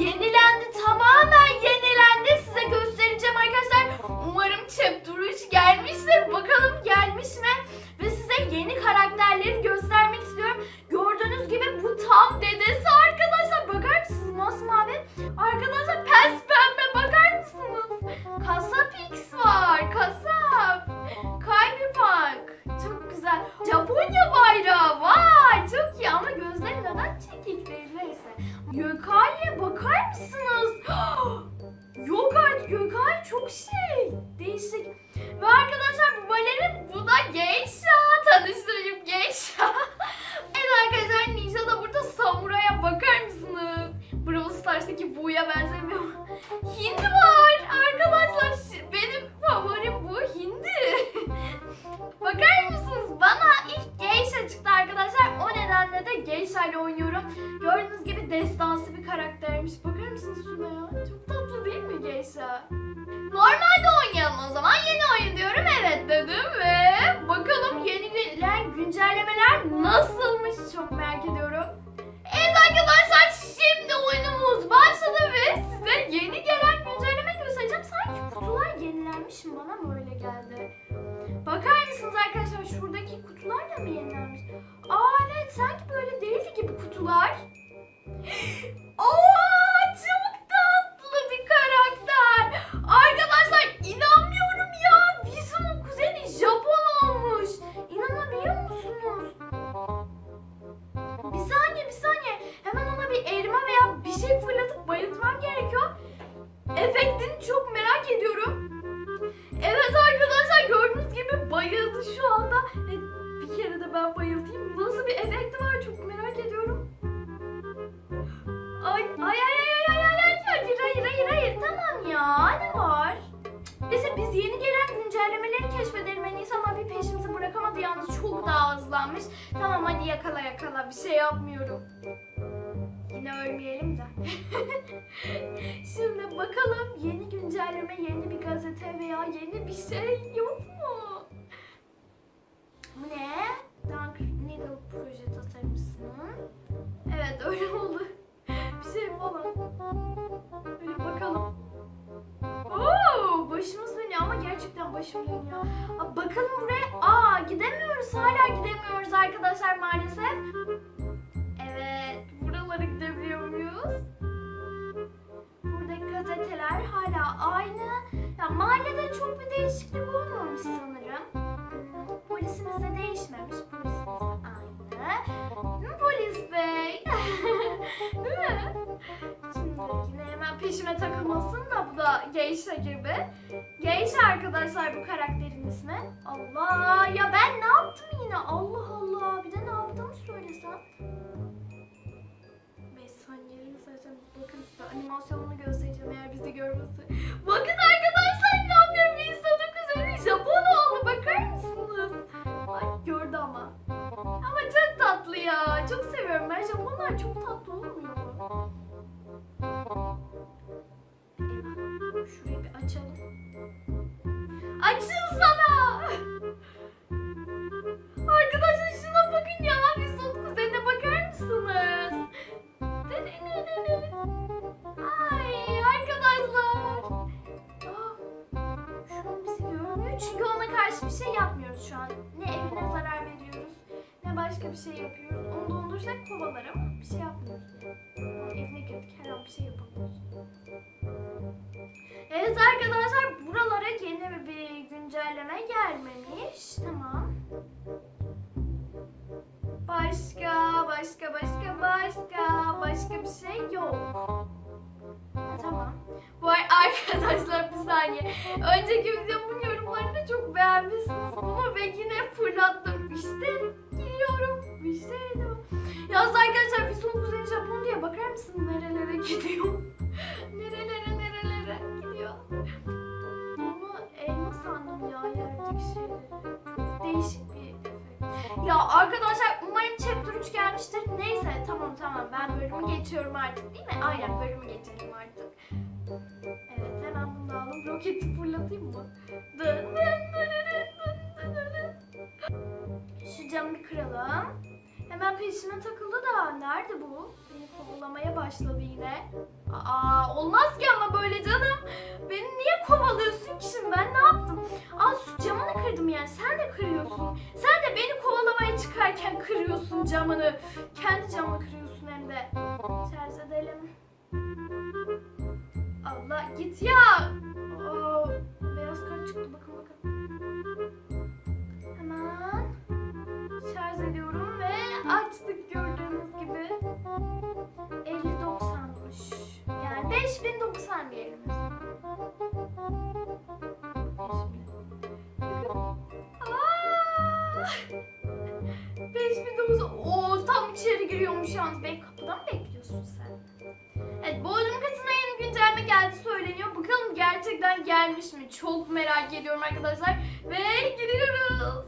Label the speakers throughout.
Speaker 1: Yeniler hızlanmış. Tamam hadi yakala yakala bir şey yapmıyorum. Yine ölmeyelim de. Şimdi bakalım yeni güncelleme, yeni bir gazete veya yeni bir şey yok mu? Bu ne? Dunk Needle proje tasarımcısı. Evet öyle oldu. bir şey falan. Başım bakalım buraya. Aa gidemiyoruz. Hala gidemiyoruz arkadaşlar maalesef. Evet. Buralara gidebiliyor muyuz? Buradaki gazeteler hala aynı. Ya mahallede çok bir değişiklik olmamış sanırım. Polisimiz de değişmemiş. Polisimiz aynı. Polis bey. Değil mi? Şimdi yine peşime takılmasın da bu da Geisha gibi. Geisha arkadaşlar bu karakterin ismi. Allah ya ben ne yaptım yine? Allah Allah. Bir de ne yaptığımı söylesem. 5 saniye bakın size animasyonunu göstereceğim eğer bizi görmesi. Bakın arkadaşlar ona karşı bir şey yapmıyoruz şu an. Ne evine zarar veriyoruz ne başka bir şey yapıyoruz. Onu dondursak kovalar ama bir şey yapmıyoruz. Evine girdik her an bir şey yapabilir. Evet arkadaşlar buralara yeni bir güncelleme gelmemiş. Tamam. Başka, başka, başka, başka, başka bir şey yok. Tamam. Bu ar- arkadaşlar bir saniye. Önceki çok beğenmişsiniz. Bunu ve yine fırlattım. İşte giyiyorum. İşte. Yalnız arkadaşlar bir son kuzeni Japon diye bakar mısınız nerelere gidiyor? nerelere nerelere gidiyor? Bunu elma sandım ya yerdeki şeyleri. Değişik bir. Ya arkadaşlar umarım chapter 3 gelmiştir. Neyse tamam tamam ben bölümü geçiyorum artık değil mi? Aynen bölümü geçelim artık. Alalım. Roketi fırlatayım mı? Şu camı kıralım. Hemen peşime takıldı da nerede bu? Beni kovalamaya başladı yine. Aa olmaz ki ama böyle canım. Beni niye kovalıyorsun ki şimdi ben ne yaptım? Al şu camını kırdım yani sen de kırıyorsun. Sen de beni kovalamaya çıkarken kırıyorsun camını. Kendi camını kırıyorsun hem de. Şarj edelim git ya. Beyaz kart çıktı bakın bakın. Hemen şarj ediyorum ve açtık gördüğünüz gibi. 50-90'mış. Yani 5900 Çok merak ediyorum arkadaşlar. Ve giriyoruz.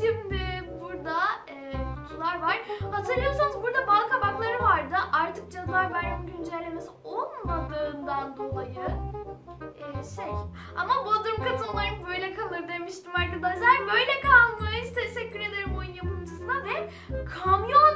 Speaker 1: Şimdi burada e, kutular var. Hatırlıyorsanız burada bal kabakları vardı. Artık Cadılar Bayramı güncellemesi olmadığından dolayı e, şey. Ama Bodrum katı umarım böyle kalır demiştim arkadaşlar. Böyle kalmış. Teşekkür ederim oyun yapımcısına ve kamyon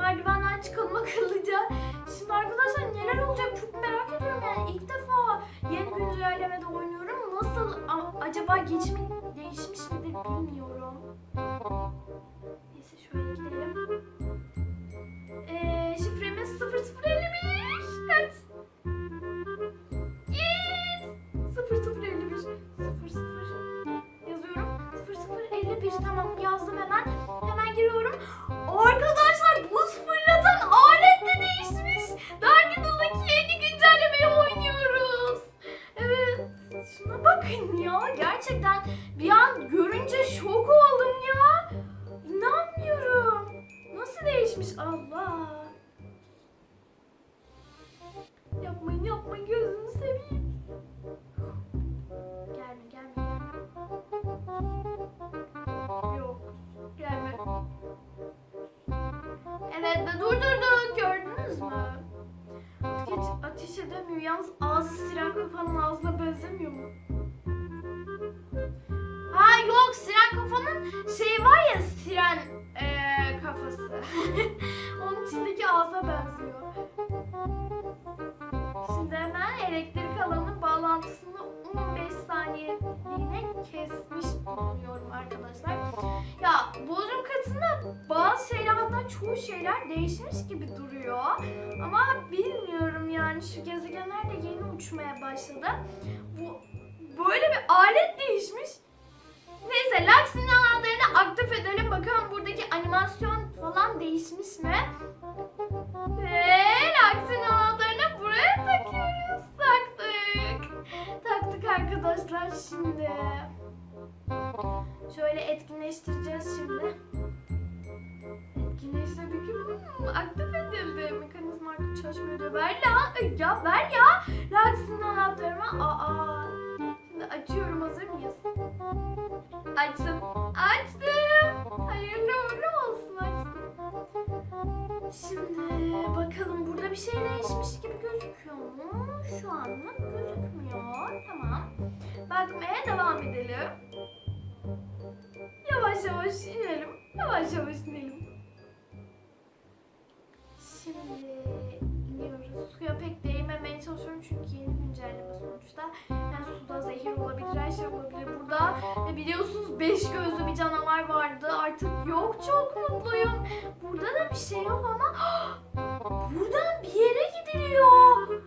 Speaker 1: merdivenden çıkalım akıllıca. Şimdi arkadaşlar neler olacak çok merak ediyorum yani ilk defa yeni güncellemede oynuyorum. Nasıl acaba geçimi değişmiş midir bilmiyorum. Neyse şöyle gidelim. Ee, şifremiz 0051. Evet. Yes. 0051. 00 yazıyorum. 0051 tamam yazdım hemen. Hemen giriyorum. Arkadaşlar Yapmayın yapmayın gözünü seveyim. Gelme gelme. Yok. Gelme. Evet ve durdurduk gördünüz mü? Geç ateş edemiyor. Yalnız ağzı siren kafanın ağzına benzemiyor mu? Ha yok siren kafanın şeyi var ya siren eee, kafası. Onun içindeki ağza benziyor. Elektrik alanı bağlantısını 15 saniyeliğine kesmiş bulunuyorum arkadaşlar. Ya Bodrum katında bazı şeyler hatta çoğu şeyler değişmiş gibi duruyor. Ama bilmiyorum yani şu gezegenler de yeni uçmaya başladı. Bu böyle bir alet değişmiş. Neyse Lux'in anahtarını aktif edelim. Bakalım buradaki animasyon falan değişmiş mi? Ve şimdi. Şöyle etkinleştireceğiz şimdi. Etkinleştirdik. Hmm, aktif edildi. Mekanizma artık çalışmıyor. Ver la. Ya ver ya. Lux'in anahtarını. Aa. Şimdi açıyorum. Hazır mıyız? Açtım. Açtım. Hayırlı uğurlu olsun. Şimdi bakalım burada bir şey değişmiş gibi gözüküyor mu? Şu anlık gözükmüyor. Tamam. Bakmaya devam edelim. Yavaş yavaş inelim. Yavaş yavaş inelim. Şimdi iniyoruz. Suya pek değmemeye çalışıyorum çünkü yeni güncelleme sonuçta. Yani suda zehir olabilir, her şey olabilir. Burada ve biliyorsunuz beş gözlü bir canavar vardı. Artık yok. Çok mutluyum. Burada da bir şey yok ama buradan bir yere gidiliyor.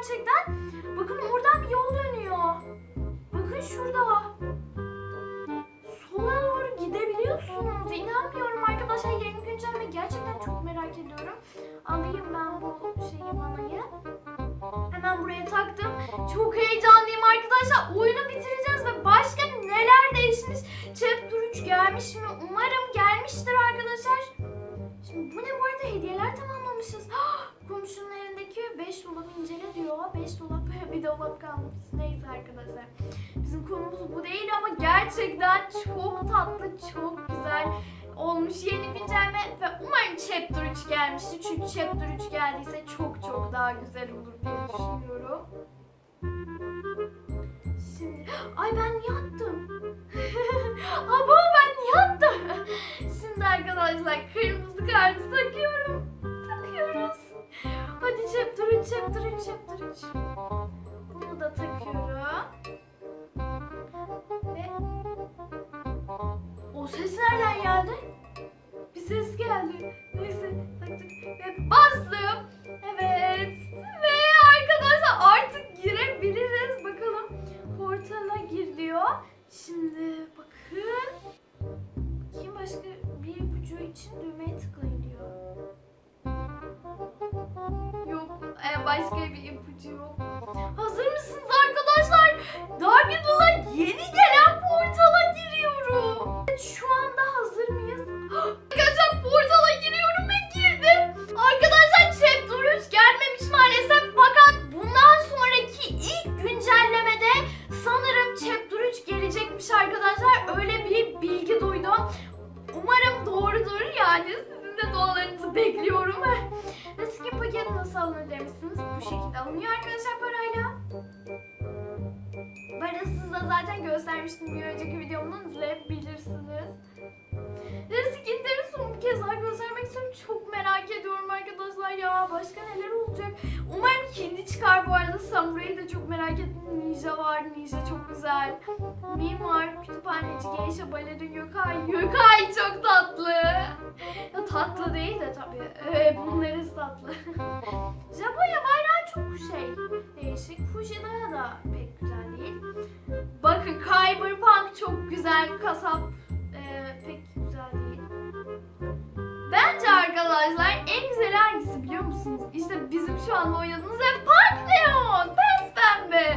Speaker 1: Gerçekten. Bakın oradan bir yol dönüyor. Bakın şurada. Sola doğru gidebiliyorsunuz. İnanmıyorum arkadaşlar. Yeni güncelleme gerçekten çok merak ediyorum. Alayım ben bu şeyi vanayı. Hemen buraya taktım. Çok heyecanlıyım incele diyor. 5 dolap bir dolap kalmış. Neyse arkadaşlar. Bizim konumuz bu değil ama gerçekten çok tatlı, çok güzel olmuş yeni güncelleme ve umarım Chapter 3 gelmiştir. Çünkü Chapter 3 geldiyse çok çok daha güzel olur diye düşünüyorum. Şimdi ay ben niye attım? Abo ben niye attım? Şimdi arkadaşlar chapter 3, chapter 3. Bunu da takıyorum. Ve o ses nereden geldi? Başka bir Başka neler olacak? Umarım hindi çıkar bu arada. Samurai'yi de çok merak ettim. Ninja var. Ninja çok güzel. Mimar, kütüphaneci, geisha, balerin, Gökay. Gökay çok tatlı. Ya tatlı değil de tabii. Ee, bunların tatlı. Japonya bayrağı çok şey değişik. Fujida'ya da pek güzel değil. Bakın Cyberpunk çok güzel. Kasap ee, pek güzel değil. Bence arkadaşlar en şu an oynadığınız ev park neon. Pembe.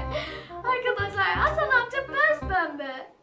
Speaker 1: Arkadaşlar Hasan amca pes pembe.